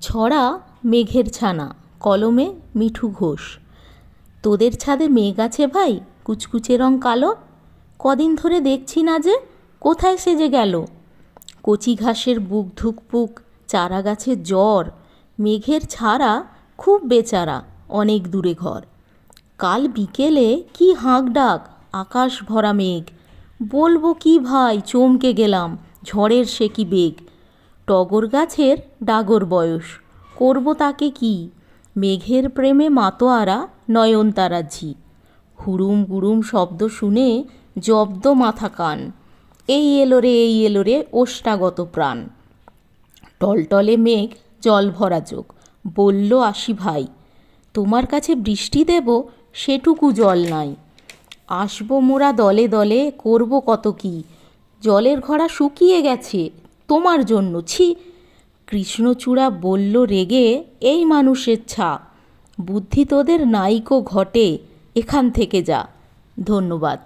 ছড়া মেঘের ছানা, কলমে মিঠু ঘোষ। তোদের ছাদে মেঘ আছে ভাই, কুচকুচে রং কালো? কদিন ধরে দেখছি না যে, কোথায় সেজে গেল? কচি ঘাসের বুক ধুকপুক, চারা গাছের জ্বর, মেঘের ছাড়া খুব বেচারা, অনেক দূরে ঘর। কাল বিকেলে কি হাঁক ডাক, আকাশ ভরা মেঘ। বলব কি ভাই, চমকে গেলাম, ঝড়ের সে কি বেগ? টগর গাছের ডাগর বয়স। করব তাকে কি? মেঘের প্রেমে মাতোয়ারা নয়নতারা ঝি হুড়ুম গুড়ুম শব্দ শুনে জব্দ মাথা কান। এই এলো রে, এই এলো রে ওষ্ঠাগত প্রাণ। টলটলে মেঘ জল ভরা চোখ। বলল, আসি ভাই, তোমার কাছে বৃষ্টি দেব, সেটুকু জল নাই। আসব মোরা দলে দলে, করব কত কি? জলের ঘড়া শুকিয়ে গেছে তোমার জন্য। ছি। কৃষ্ণচূড়া বলল, রেগে, এই মানুষের ছা। বুদ্ধি তোদের নাইকো ঘটে। এখান থেকে যা। ধন্যবাদ।